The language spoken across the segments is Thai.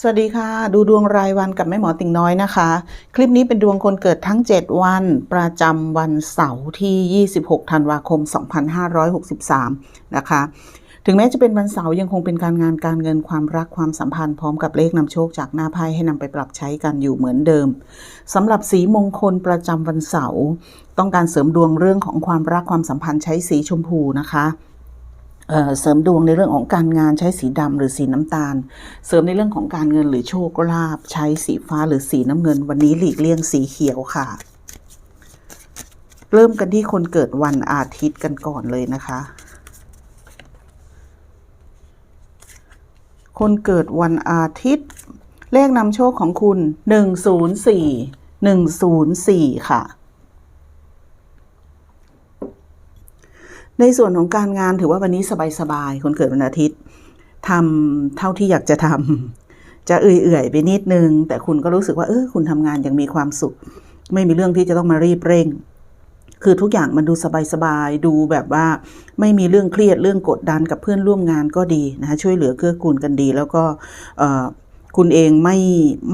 สวัสดีค่ะ ดูดวงรายวันกับแม่หมอติ่งน้อยนะคะ คลิปนี้เป็นดวงคนเกิดทั้ง 7 วัน ประจำวันเสาร์ที่ 26 ธันวาคม 2563 นะคะ ถึงแม้จะเป็นวันเสาร์ยังคงเป็นการงานการเงินความรักความสัมพันธ์พร้อมกับเลขนำโชคจากหน้าไพ่ให้นำไปปรับใช้กันอยู่เหมือนเดิมสำหรับสีมงคลประจำวันเสาร์ต้องการเสริมดวงเรื่องของความรักความสัมพันธ์ใช้สีชมพูนะคะ เสริมดวงในเรื่องของการงานใช้สีดำหรือสีน้ำตาล เสริมในเรื่องของการเงินหรือโชคลาภใช้สีฟ้าหรือสีน้ำเงิน วันนี้หลีกเลี่ยงสีเขียวค่ะ เริ่มกันที่คนเกิดวันอาทิตย์กันก่อนเลยนะคะ คนเกิดวันอาทิตย์ เลขนำโชคของคุณ 104 104 ค่ะ ในส่วนของการงานถือว่าวันนี้สบายๆ คนเกิดวันอาทิตย์ทำเท่าที่อยากจะทำจะเอื่อยๆไปนิดนึง แต่คุณก็รู้สึกว่าเออคุณทำงานอย่างมีความสุข ไม่มีเรื่องที่จะต้องมารีบเร่ง คือทุกอย่างมันดูสบายๆ ดูแบบว่าไม่มีเรื่องเครียดเรื่องกดดันกับเพื่อนร่วมงานก็ดีนะคะช่วยเหลือเกื้อกูลกันดี แล้วก็เออ คุณเองไม่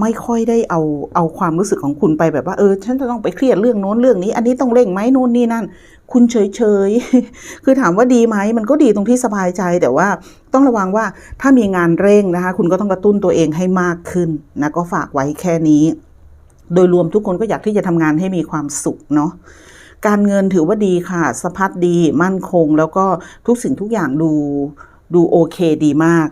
ไม่ค่อยได้เอาเอาความรู้สึกของคุณไปแบบว่าเออฉันจะต้องไปเครียดเรื่องโน้นเรื่องนี้ อันนี้ต้องเร่งไหมโน่นนี่นั่น คุณเฉยเฉยๆคือถามว่าดีไหมมันก็ดีตรงที่สบายใจแต่ว่าต้องระวังว่าถ้ามีงานเร่งนะคะ คุณก็ต้องกระตุ้นตัวเองให้มากขึ้นนะก็ฝากไว้แค่นี้ โดยรวมทุกคนก็อยากที่จะทำงานให้มีความสุขเนาะการเงินถือว่าดีค่ะสะพัดดีมั่นคง แล้วก็ทุกสิ่งทุกอย่างดูดูโอเคดีมาก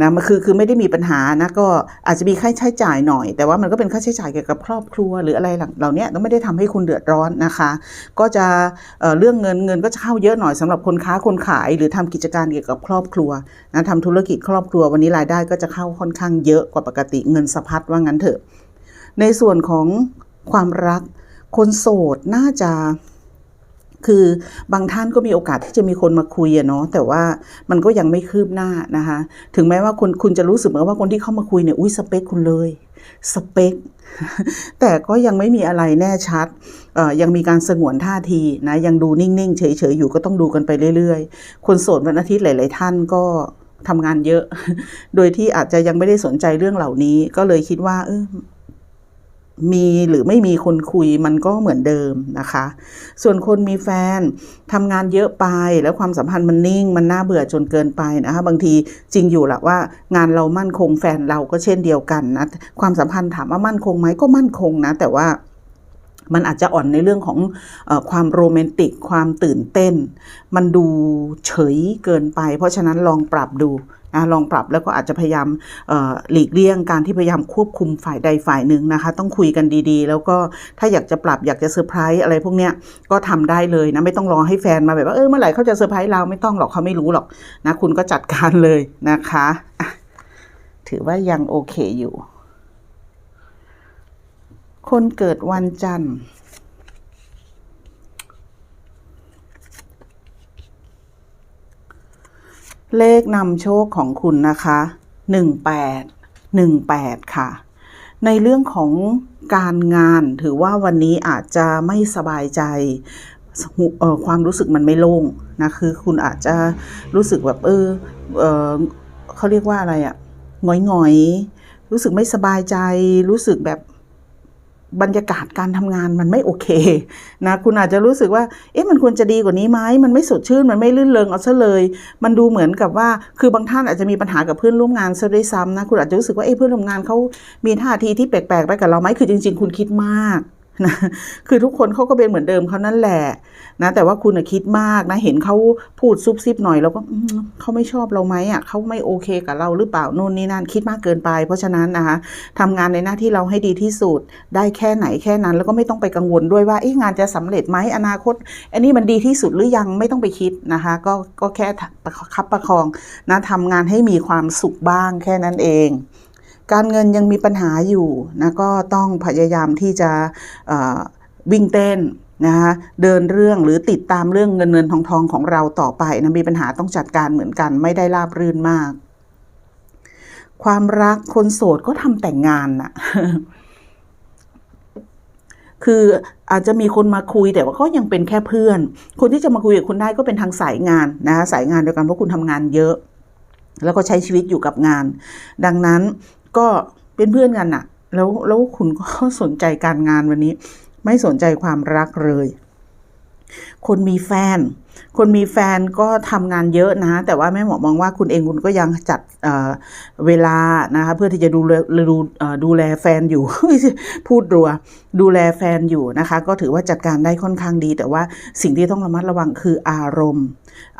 นะมันคือคือไม่ได้มีปัญหานะก็อาจจะมีค่าใช้จ่ายหน่อย แต่ว่ามันก็เป็นค่าใช้จ่ายเกี่ยวกับครอบครัว หรืออะไรเหล่านี้ไม่ได้ทำให้คุณเดือดร้อนนะคะ ก็จะเเรื่องเงินเงินก็จะเข้าเยอะหน่อยสำหรับคนค้าคนขาย หรือทำกิจการเกี่ยวกับครอบครัวนะทำธุรกิจครอบครัววันนี้รายได้ก็จะเข้าค่อนข้างเยอะกว่าปกติเงินสะพัดว่างั้นเถอะ ในส่วนของความรักคนโสดน่าจะ คือบางท่านก็มีโอกาสที่จะมีคนมาคุยอะเนาะแต่ว่ามันก็ยังไม่คืบหน้านะคะ ถึงแม้ว่าคุณคุณจะรู้สึกเหมือนว่าคนที่เข้ามาคุยเนี่ยอุ้ยสเปคคุณเลยสเปค แต่ก็ยังไม่มีอะไรแน่ชัด ยังมีการสงวนท่าทีนะยังดูนิ่ง ๆ เฉย ๆ อยู่ก็ต้องดูกันไปเรื่อย ๆ คนโสดวันอาทิตย์หลาย ๆ ท่านก็ทำงานเยอะ โดยที่อาจจะยังไม่ได้สนใจเรื่องเหล่านี้ ก็เลยคิดว่า เออ มีหรือไม่มีคนคุยมันก็เหมือนเดิมนะคะ ส่วนคนมีแฟนทำงานเยอะไปแล้วความสัมพันธ์มันนิ่ง มันน่าเบื่อจนเกินไปนะคะบางทีจริงอยู่แหละว่า งานเรามั่นคงแฟนเราก็เช่นเดียวกันนะความสัมพันธ์ถามว่ามั่นคงไหมก็มั่นคงนะ แต่ว่ามันอาจจะอ่อนในเรื่องของอความโรแมนติกความตื่นเต้น มันดูเฉยเกินไป เพราะฉะนั้นลองปรับดู นะลองปรับแล้วก็อาจจะพยายามหลีกเลี่ยงการที่พยายามควบคุมฝ่ายใดฝ่ายหนึ่งนะคะ ต้องคุยกันดีๆ แล้วก็ถ้าอยากจะปรับอยากจะเซอร์ไพรส์อะไรพวกเนี้ยก็ทำได้เลยนะไม่ต้องรอให้แฟนมาแบบว่าเออเมื่อไหร่เขาจะเซอร์ไพรส์เราไม่ต้องหรอกเขาไม่รู้หรอกนะคุณก็จัดการเลยนะคะถือว่ายังโอเคอยู่ คนเกิดวันจันทร์ เลขนำโชคของคุณนะคะหนึ่งแปดหนึ่งแปดค่ะ ในเรื่องของการงานถือว่าวันนี้อาจจะไม่สบายใจความรู้สึกมันไม่โล่งนะคือคุณอาจจะรู้สึกแบบเออเออเขาเรียกว่าอะไรอะหงอยงอยๆ รู้สึกไม่สบายใจ รู้สึกแบบ บรรยากาศการทำงานมันไม่โอเคนะคุณอาจจะรู้สึกว่า เอ๊ะมันควรจะดีกว่านี้ไหมมันไม่สดชื่นมันไม่ลื่นเริงเอาซะเลย มันดูเหมือนกับว่าคือบางท่านอาจจะมีปัญหากับเพื่อนร่วมงานซะด้วยซ้ำนะคุณอาจจะรู้สึกว่าเอ๊ะเพื่อนร่วมงานเขามีท่าทีที่แปลกๆไปกับเราไหมคือจริง ๆ คุณคิดมาก นะคือทุกคนเขาก็เป็นเหมือนเดิมเขานั่นแหละนะแต่ว่าคุณคิดมากนะ เห็นเขาพูดซุบซิบหน่อย แล้วก็เขาไม่ชอบเราไหมอะเขาไม่โอเคกับเราหรือเปล่าโน่นนี่นั่นคิดมากเกินไป เพราะฉะนั้นนะคะทำงานในหน้าที่เราให้ดีที่สุดได้แค่ไหนแค่นั้น แล้วก็ไม่ต้องไปกังวลด้วยว่าเอ๊ะงานจะสำเร็จไหมอนาคต อันนี้มันดีที่สุดหรือยังไม่ต้องไปคิดนะคะ ก็ก็แค่ประคับประคองนะทำงานให้มีความสุขบ้างแค่นั้นเอง การเงินยังมีปัญหาอยู่นะก็ต้องพยายามที่จะวิ่งเต้นนะคะเดินเรื่องหรือติดตามเรื่องเงินเงินทองทองของเราต่อไปนะมีปัญหาต้องจัดการเหมือนกันไม่ได้ราบรื่นมาก ความรักคนโสดก็ทำแต่งงานน่ะคืออาจจะมีคนมาคุยแต่ว่าก็ยังเป็นแค่เพื่อน คนที่จะมาคุยกับคุณได้ก็เป็นทางสายงานนะคะสายงานเดียวกันเพราะคุณทำงานเยอะ แล้วก็ใช้ชีวิตอยู่กับงาน ดังนั้น ก็เป็นเพื่อนกันอะแล้วแล้วคุณก็สนใจการงานวันนี้ ไม่สนใจความรักเลย คนมีแฟน คนมีแฟนก็ทำงานเยอะนะ แต่ว่าแม่หมอมองว่าคุณเองคุณก็ยังจัดเเวลานะคะเพื่อที่จะดูดูดูแลแฟนอยู่ พูดรัว ดูแลแฟนอยู่นะคะ ก็ถือว่าจัดการได้ค่อนข้างดี แต่ว่าสิ่งที่ต้องระมัดระวังคืออารมณ์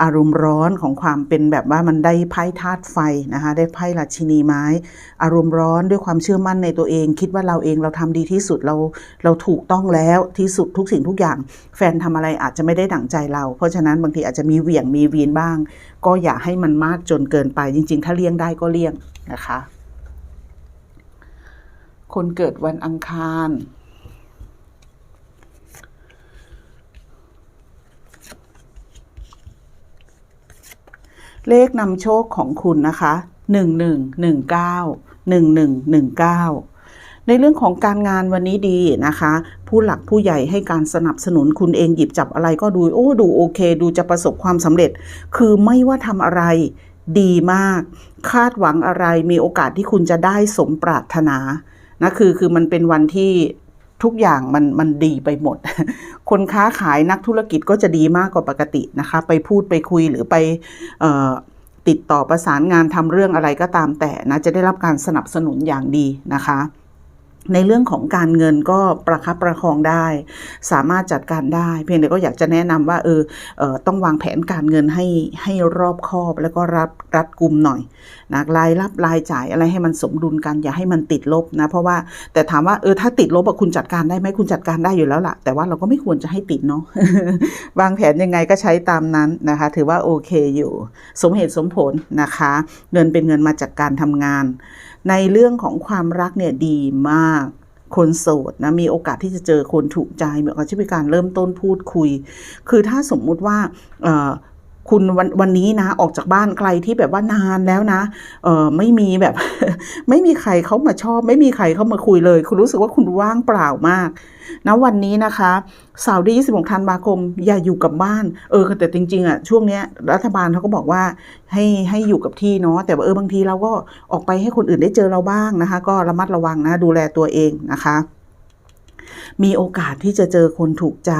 อารมณ์ร้อนของความเป็นแบบว่ามันได้ไพ่ธาตุไฟนะคะ ได้ไพ่ราชินีไม้ อารมณ์ร้อนด้วยความเชื่อมั่นในตัวเอง คิดว่าเราเองเราทำดีที่สุดเราเราถูกต้องแล้วที่สุดทุกสิ่งทุกอย่าง แฟนทำอะไรอาจจะไม่ได้ดั่งใจเรา เพราะฉะนั้นบางทีอาจจะมีเหวี่ยงมีวีนบ้าง ก็อย่าให้มันมากจนเกินไป จริง ๆ ถ้าเลี่ยงได้ก็เลี่ยงนะคะ คนเกิดวันอังคารเลขนำโชคของคุณนะคะหนึ่งหนึ่งหนึ่งเก้าหนึ่งหนึ่งหนึ่งเก้าในเรื่องของการงานวันนี้ดีนะคะ ผู้หลักผู้ใหญ่ให้การสนับสนุนคุณเองหยิบจับอะไรก็ดูโอ้ดูโอเค ดูจะประสบความสำเร็จ คือไม่ว่าทำอะไรดีมาก คาดหวังอะไรมีโอกาสที่คุณจะได้สมปรารถนานะคือคือมันเป็นวันที่ทุกอย่างมันมันดีไปหมด คนค้าขายนักธุรกิจก็จะดีมากกว่าปกตินะคะ ไปพูดไปคุยหรือไปออติดต่อประสานงานทำเรื่องอะไรก็ตามแต่นะจะได้รับการสนับสนุนอย่างดีนะคะ ในเรื่องของการเงินก็ประคับประคองได้ สามารถจัดการได้ เพียงแต่ก็อยากจะแนะนำว่าเออเออต้องวางแผนการเงินให้ให้รอบคอบแล้วก็รับรัดกุมหน่อยนะรายรับรายจ่ายอะไรให้มันสมดุลกันอย่าให้มันติดลบนะเพราะว่าแต่ถามว่าเออถ้าติดลบอะคุณจัดการได้ไหมคุณจัดการได้อยู่แล้วล่ะ แต่ว่าเราก็ไม่ควรจะให้ติดเนาะวางแผนยังไงก็ใช้ตามนั้นนะคะ ถือว่าโอเคอยู่ สมเหตุสมผลนะคะ เงินเป็นเงินมาจากการทำงาน ในเรื่องของความรักเนี่ยดีมาก คนโสดนะมีโอกาสที่จะเจอคนถูกใจมีโอกาสที่มีการเริ่มต้นพูดคุย คือถ้าสมมุติว่า คุณวันวันนี้นะ ออกจากบ้านไกลที่แบบว่านานแล้วนะ เออไม่มีแบบ ไม่มีใครเขามาชอบ ไม่มีใครเขามาคุยเลย คุณรู้สึกว่าคุณว่างเปล่ามากนะวันนี้นะคะเสาร์ที่26ธันวาคม อย่าอยู่กับบ้าน เออแต่จริงๆอะช่วงเนี้ยรัฐบาลเขาก็บอกว่าให้ให้อยู่กับที่เนาะแต่ว่าเออบางทีเราก็ออกไปให้คนอื่นได้เจอเราบ้างนะคะ ก็ระมัดระวังนะดูแลตัวเองนะคะ มีโอกาสที่จะเจอคนถูกใจ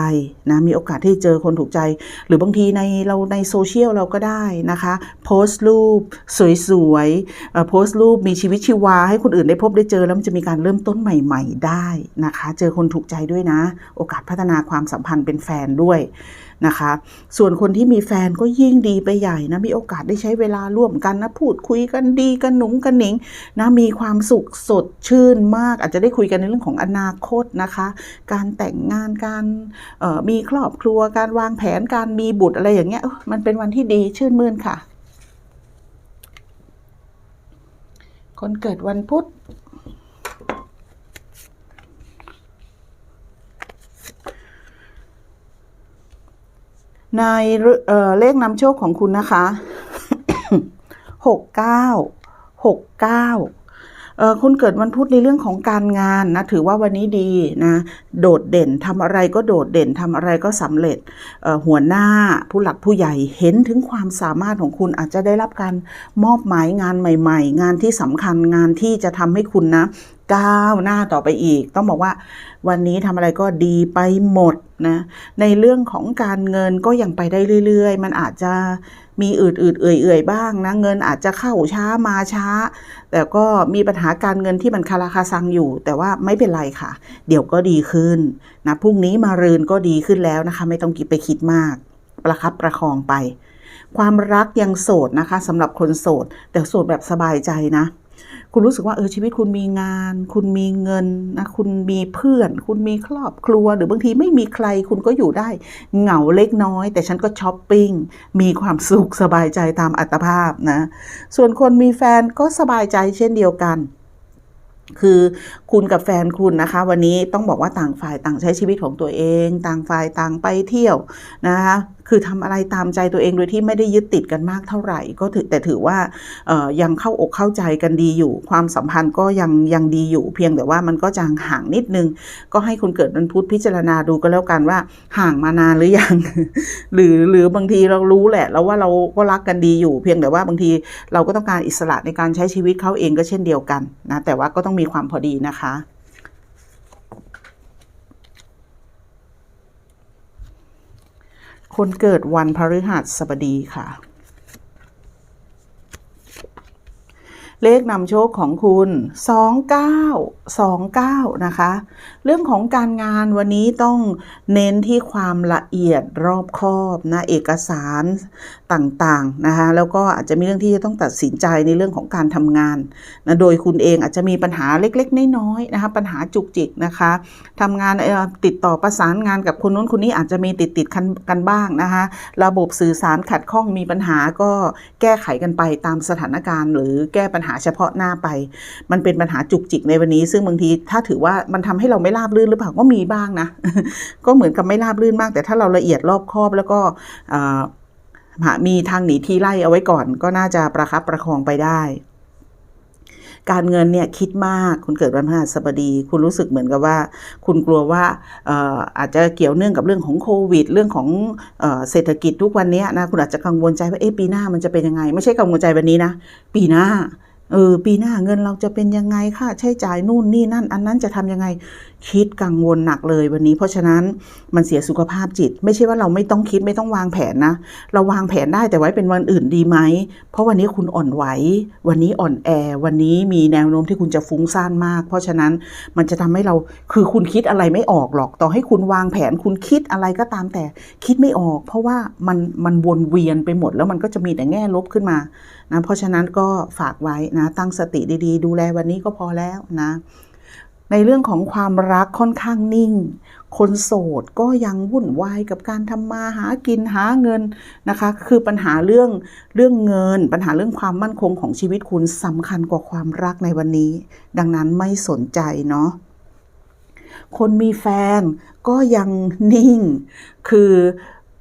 นะมีโอกาสที่เจอคนถูกใจ หรือบางทีในเราในโซเชียลเราก็ได้นะคะโพสต์รูปสวยๆโพสต์รูปมีชีวิตชีวา ให้คนอื่นได้พบได้เจอแล้วมันจะมีการเริ่มต้นใหม่ ๆ ได้นะคะ เจอคนถูกใจด้วยนะ โอกาสพัฒนาความสัมพันธ์เป็นแฟนด้วย นะคะ ส่วนคนที่มีแฟนก็ยิ่งดีไปใหญ่นะมีโอกาสได้ใช้เวลาร่วมกันนะพูดคุยกันดีกันหนุงกันหนิงนะมีความสุขสดชื่นมาก อาจจะได้คุยกันในเรื่องของอนาคตนะคะ การแต่งงานการมีครอบครัวการวางแผนการมีบุตรอะไรอย่างเงี้ยมันเป็นวันที่ดีชื่นมื่นค่ะ คนเกิดวันพุธ ในเเลขนำโชคของคุณนะคะหกเก้าหกเก้าคุณเกิดวันพุธในเรื่องของการงานนะถือว่าวันนี้ดีนะโดดเด่นทำอะไรก็โดดเด่นทำอะไรก็สำเร็จหัวหน้าผู้หลักผู้ใหญ่เห็นถึงความสามารถของคุณอาจจะได้รับการมอบหมายงานใหม่ ๆ งานที่สำคัญงานที่จะทำให้คุณนะก้าวหน้าต่อไปอีก ต้องบอกว่า วันนี้ทำอะไรก็ดีไปหมดนะในเรื่องของการเงินก็ยังไปได้เรื่อย ๆ มันอาจจะมีอืดอืดๆเอื่อยๆบ้างนะเงินอาจจะเข้าช้ามาช้า แต่ก็มีปัญหาการเงินที่มันคาราคาซังอยู่ แต่ว่าไม่เป็นไรค่ะ เดี๋ยวก็ดีขึ้นนะพรุ่งนี้มารืนก็ดีขึ้นแล้วนะคะ ไม่ต้องคิดไปคิดมาก ประคับประคองไป ความรักยังโสดนะคะสำหรับคนโสด แต่โสดแบบสบายใจนะ คุณรู้สึกว่าเออชีวิตคุณมีงาน คุณมีเงินนะคุณมีเพื่อน คุณมีครอบครัว หรือบางทีไม่มีใครคุณก็อยู่ได้เหงาเล็กน้อย แต่ฉันก็ช้อปปิ้งมีความสุขสบายใจตามอัตภาพนะ ส่วนคนมีแฟนก็สบายใจเช่นเดียวกันคือคุณกับแฟนคุณนะคะ วันนี้ต้องบอกว่าต่างฝ่ายต่างใช้ชีวิตของตัวเอง ต่างฝ่ายต่างไปเที่ยวนะคะคือทำอะไรตามใจตัวเองโดยที่ไม่ได้ยึดติดกันมากเท่าไหร่ ก็ถือแต่ถือว่ายังเข้าอกเข้าใจกันดีอยู่ ความสัมพันธ์ก็ยังยังดีอยู่ เพียงแต่ว่ามันก็จะห่างนิดนึง ก็ให้คนเกิดวันพุธพิจารณาดูก็แล้วกันว่าห่างมานานหรือยัง หรือหรือบางทีเรารู้แหละ แล้วว่าเราก็รักกันดีอยู่ เพียงแต่ว่าบางทีเราก็ต้องการอิสระในการใช้ชีวิตเขาเองก็เช่นเดียวกันนะแต่ว่าก็ต้องมีความพอดีนะคะ คนเกิดวันพฤหัสบดีค่ะ เลขนำโชคของคุณ 29 29 นะคะ เรื่องของการงานวันนี้ต้องเน้นที่ความละเอียดรอบคอบนะ เอกสาร ต่างๆนะคะแล้วก็อาจจะมีเรื่องที่จะต้องตัดสินใจในเรื่องของการทำงานนะโดยคุณเองอาจจะมีปัญหาเล็กๆน้อยๆนะคะปัญหาจุกจิกนะคะทำงานติดต่อประสานงานกับคนนู้นคนนี้อาจจะมีติดติดกันกันบ้างนะคะระบบสื่อสารขัดข้องมีปัญหาก็แก้ไขกันไปตามสถานการณ์ หรือแก้ปัญหาเฉพาะหน้าไป มันเป็นปัญหาจุกจิกในวันนี้ ซึ่งบางทีถ้าถือว่ามันทำให้เราไม่ราบรื่นหรือเปล่าก็มีบ้างนะก็เหมือนกับไม่ราบรื่นมาก แต่ถ้าเราละเอียดรอบคอบแล้วก็ หามีทางหนีที่ไล่เอาไว้ก่อน ก็น่าจะประคับประคองไปได้ การเงินเนี่ยคิดมากคุณเกิดวันพฤหัสบดี คุณรู้สึกเหมือนกับว่า คุณกลัวว่าออาจจะเกี่ยวเนื่องกับเรื่องของโควิด เรื่องของเออเศรษฐกิจทุกวันนี้นะคุณอาจจะกังวลใจว่าเอ๊ะปีหน้ามันจะเป็นยังไง ไม่ใช่กังวลใจวันนี้นะปีหน้าเออปีหน้าเงินเราจะเป็นยังไงค่าใช้จ่ายนู่นนี่นั่น อันนั้นจะทำยังไง คิดกังวลหนักเลยวันนี้เพราะฉะนั้นมันเสียสุขภาพจิต ไม่ใช่ว่าเราไม่ต้องคิดไม่ต้องวางแผนนะ เราวางแผนได้แต่ไว้เป็นวันอื่นดีไหม เพราะวันนี้คุณอ่อนไหว วันนี้อ่อนแอ วันนี้มีแนวโน้มที่คุณจะฟุ้งซ่านมาก เพราะฉะนั้นมันจะทำให้เราคือคุณคิดอะไรไม่ออกหรอก ต่อให้คุณวางแผนคุณคิดอะไรก็ตามแต่คิดไม่ออก เพราะว่ามันมันวนเวียนไปหมด แล้วมันก็จะมีแต่แง่ลบขึ้นมานะเพราะฉะนั้นก็ฝากไว้นะตั้งสติดีๆ ดูแลวันนี้ก็พอแล้วนะ ในเรื่องของความรักค่อนข้างนิ่ง คนโสดก็ยังวุ่นวายกับการทำมาหากินหาเงินนะคะ คือปัญหาเรื่องเรื่องเงิน ปัญหาเรื่องความมั่นคงของชีวิตคุณสำคัญกว่าความรักในวันนี้ ดังนั้นไม่สนใจเนาะคนมีแฟนก็ยังนิ่ง คือ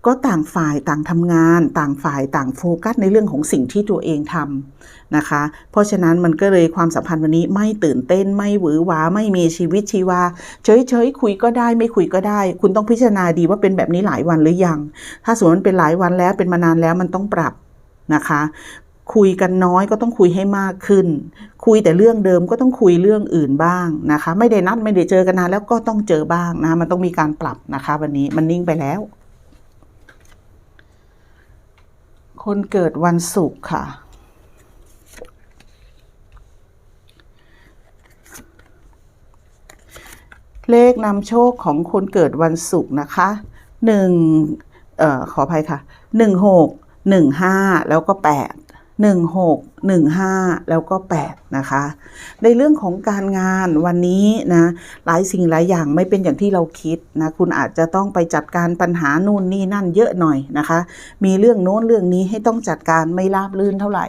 ก็ต่างฝ่ายต่างทำงาน ต่างฝ่ายต่างโฟกัสในเรื่องของสิ่งที่ตัวเองทำนะคะ เพราะฉะนั้นมันก็เลยความสัมพันธ์วันนี้ไม่ตื่นเต้นไม่หวือหวาไม่มีชีวิตชีวา เฉยๆคุยก็ได้ไม่คุยก็ได้ คุณต้องพิจารณาดีว่าเป็นแบบนี้หลายวันหรือยัง ถ้าสมมติมันเป็นหลายวันแล้วเป็นมานานแล้วมันต้องปรับนะคะ คุยกันน้อยก็ต้องคุยให้มากขึ้น คุยแต่เรื่องเดิมก็ต้องคุยเรื่องอื่นบ้างนะคะ ไม่ได้นัดไม่ได้เจอกันนานแล้วก็ต้องเจอบ้างนะมันต้องมีการปรับนะคะ วันนี้มันนิ่งไปแล้ว คนเกิดวันศุกร์ค่ะ เลขนำโชคของคนเกิดวันศุกร์นะคะหนึ่งเอ่อขออภัยค่ะหนึ่งหกหนึ่งห้าแล้วก็แปด หนึ่งหกหนึ่งห้าแล้วก็แปดนะคะ ในเรื่องของการงานวันนี้นะหลายสิ่งหลายอย่างไม่เป็นอย่างที่เราคิดนะคุณอาจจะต้องไปจัดการปัญหานู่นนี่นั่นเยอะหน่อยนะคะ มีเรื่องโน้นเรื่องนี้ให้ต้องจัดการไม่ราบรื่นเท่าไหร่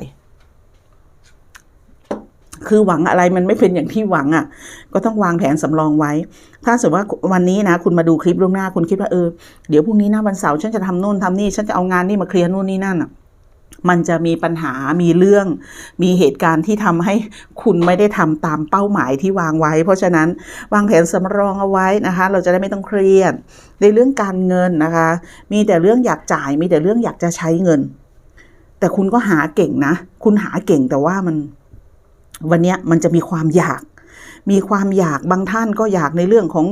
คือหวังอะไรมันไม่เป็นอย่างที่หวังอะ่ะ ก็ต้องวางแผนสำรองไว้ ถ้าสมมติว่าวันนี้นะ คุณมาดูคลิปล่วงหน้าคุณคิดว่าเออเดี๋ยวพรุ่งนี้นะวันเสาร์ฉันจะทำโน่นทำนี่ฉันจะเอางานนี่มาเคลียร์นู่นนี่นั่นอะ มันจะมีปัญหา มีเรื่อง มีเหตุการณ์ที่ทำให้คุณไม่ได้ทำตามเป้าหมายที่วางไว้ เพราะฉะนั้นวางแผนสำรองเอาไว้นะคะ เราจะได้ไม่ต้องเครียด ในเรื่องการเงินนะคะ มีแต่เรื่องอยากจ่าย มีแต่เรื่องอยากจะใช้เงิน แต่คุณก็หาเก่งนะ คุณหาเก่งแต่ว่ามันวันนี้มันจะมีความอยาก มีความอยากบางท่านก็อยากในเรื่องของ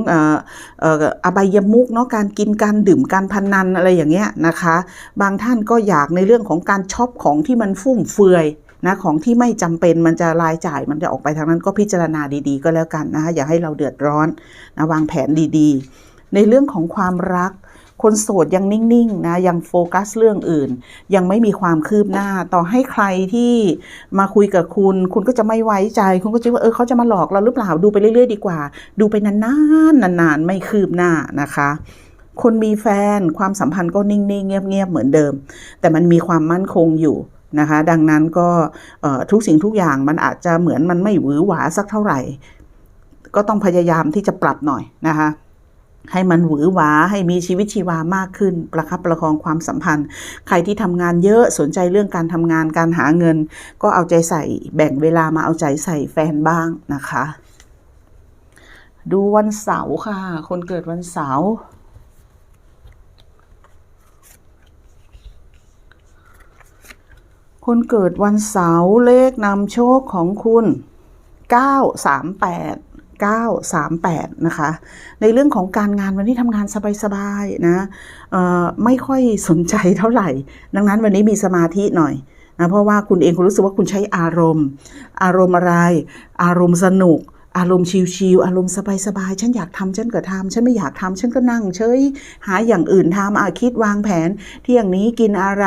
อบายมุกเนาะการกินการดื่มการพนันอะไรอย่างเงี้ยนะคะ บางท่านก็อยากในเรื่องของการช็อปของที่มันฟุ่มเฟือยนะของที่ไม่จำเป็นมันจะรายจ่ายมันจะออกไปทางนั้นก็พิจารณาดีๆ ก็แล้วกันนะคะอย่าให้เราเดือดร้อนนะวางแผนดีๆ ในเรื่องของความรัก คนโสดยังนิ่งๆนะยังโฟกัสเรื่องอื่น ยังไม่มีความคืบหน้า ต่อให้ใครที่มาคุยกับคุณ คุณก็จะไม่ไว้ใจ คุณก็จะว่าเออเขาจะมาหลอกเราหรือเปล่าดูไปเรื่อยๆดีกว่า ดูไปนานๆนานๆไม่คืบหน้านะคะคนมีแฟนความสัมพันธ์ก็นิ่ง ๆ เงียบ ๆ เหมือนเดิม แต่มันมีความมั่นคงอยู่นะคะ ดังนั้นก็ทุกสิ่งทุกอย่างมันอาจจะเหมือนมันไม่หวือหวาสักเท่าไหร่ ก็ต้องพยายามที่จะปรับหน่อยนะคะ ให้มันหวือหวาให้มีชีวิตชีวามากขึ้น ประคับประคองความสัมพันธ์ ใครที่ทำงานเยอะสนใจเรื่องการทำงานการหาเงิน ก็เอาใจใส่แบ่งเวลามาเอาใจใส่แฟนบ้างนะคะ ดูวันเสาร์ค่ะ คนเกิดวันเสาร์คนเกิดวันเสาร์เลขนำโชคของคุณ 938 938 นะคะ ในเรื่องของการงานวันนี้ทำงานสบายๆนะไม่ค่อยสนใจเท่าไหร่ ดังนั้นวันนี้มีสมาธิหน่อยนะเพราะว่าคุณเองคุณรู้สึกว่าคุณใช้อารมณ์ อารมณ์อะไร อารมณ์สนุก อารมณ์ชิลๆอารมณ์สบายๆฉันอยากทำฉันก็ทำฉันไม่อยากทำฉันก็นั่งเฉยหาอย่างอื่นทำอาคิดวางแผน เที่ยงนี้กินอะไร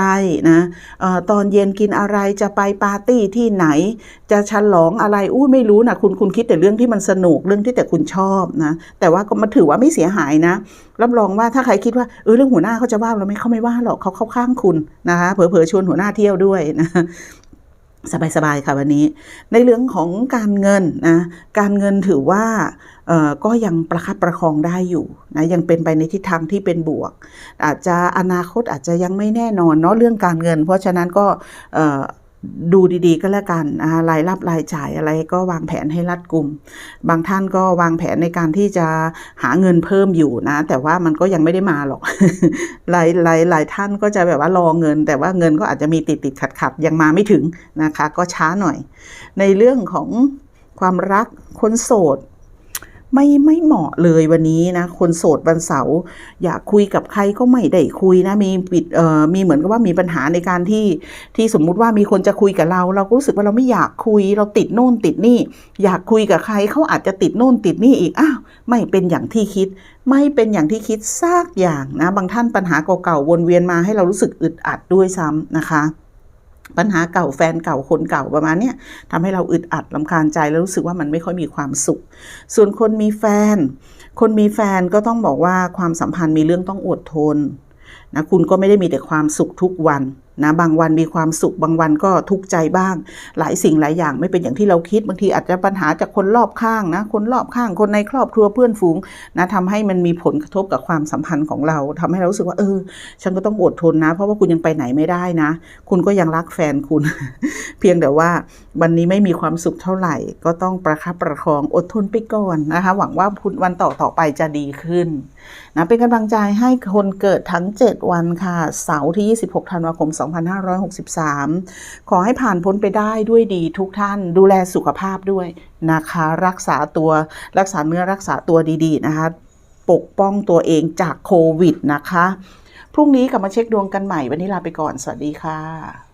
นะออตอนเย็นกินอะไรจะไปปาร์ตี้ที่ไหน จะฉลองอะไรอู้ไม่รู้นะคุณคุณคิดแต่เรื่องที่มันสนุกเรื่องที่แต่คุณชอบนะ แต่ว่าก็มาถือว่าไม่เสียหายนะรับรองว่าถ้าใครคิดว่าเออเรื่องหัวหน้าเขาจะว่าเราไหมเขาไม่ว่าหรอกเขาเข้าข้างคุณนะคะเผลอๆชวนหัวหน้าเที่ยวด้วยนะ สบายๆค่ะวันนี้ ในเรื่องของการเงินนะการเงินถือว่าก็ยังประคับประคองได้อยู่นะยังเป็นไปในทิศทางที่เป็นบวก อาจจะอนาคตอาจจะยังไม่แน่นอนเนาะเรื่องการเงิน เพราะฉะนั้นก็ ดูดีๆ ก็แล้วกันนะรายรับรายจ่ายอะไรก็วางแผนให้รัดกุม บางท่านก็วางแผนในการที่จะหาเงินเพิ่มอยู่นะ แต่ว่ามันก็ยังไม่ได้มาหรอก หลายหลายหลายท่านก็จะแบบว่ารอเงิน แต่ว่าเงินก็อาจจะมีติดติดขัดขัดยังมาไม่ถึงนะคะ ก็ช้าหน่อย ในเรื่องของความรักคนโสด ไม่ไม่เหมาะเลยวันนี้นะคนโสดวันเสาร์อยากคุยกับใครก็ไม่ได้คุยนะมีปิดเอ่อมีเหมือนกับว่ามีปัญหาในการที่ที่สมมุติว่ามีคนจะคุยกับเรา เราก็รู้สึกว่าเราไม่อยากคุย เราติดโน่นติดนี่ อยากคุยกับใครเขาอาจจะติดโน่นติดนี่อีกอ้าวไม่เป็นอย่างที่คิด ไม่เป็นอย่างที่คิดซากอย่างนะบางท่านปัญหาเก่าๆวนเวียนมาให้เรารู้สึกอึดอัดด้วยซ้ำนะคะ ปัญหาเก่าแฟนเก่าคนเก่าประมาณนี้ทำให้เราอึดอัดลำคาญใจแล้วรู้สึกว่ามันไม่ค่อยมีความสุข ส่วนคนมีแฟน คนมีแฟนก็ต้องบอกว่าความสัมพันธ์มีเรื่องต้องอดทนนะคุณก็ไม่ได้มีแต่ความสุขทุกวัน นะบางวันมีความสุขบางวันก็ทุกข์ใจบ้าง หลายสิ่งหลายอย่างไม่เป็นอย่างที่เราคิดบางทีอาจจะปัญหาจากคนรอบข้างนะคนรอบข้างคนในครอบครัวเพื่อนฝูงนะทำให้มันมีผลกระทบกับความสัมพันธ์ของเราทำให้เรารู้สึกว่าเออ ฉันก็ต้องอดทนนะ เพราะว่าคุณยังไปไหนไม่ได้นะ คุณก็ยังรักแฟนคุณ เพียงแต่ว่าวันนี้ไม่มีความสุขเท่าไหร่ ก็ต้องประคับประคองอดทนไปก่อนนะคะ หวังว่าคุณวันต่อต่อไปจะดีขึ้นนะเป็นกำลังใจให้คนเกิดทั้ง 7 วันค่ะเสาร์ที่ 26ธันวาคม2563 ขอให้ผ่านพ้นไปได้ด้วยดีทุกท่านดูแลสุขภาพด้วยนะคะ รักษาตัวรักษาเนื้อรักษาตัวดีๆนะคะ ปกป้องตัวเองจากโควิดนะคะ พรุ่งนี้กลับมาเช็คดวงกันใหม่ วันนี้ลาไปก่อน สวัสดีค่ะ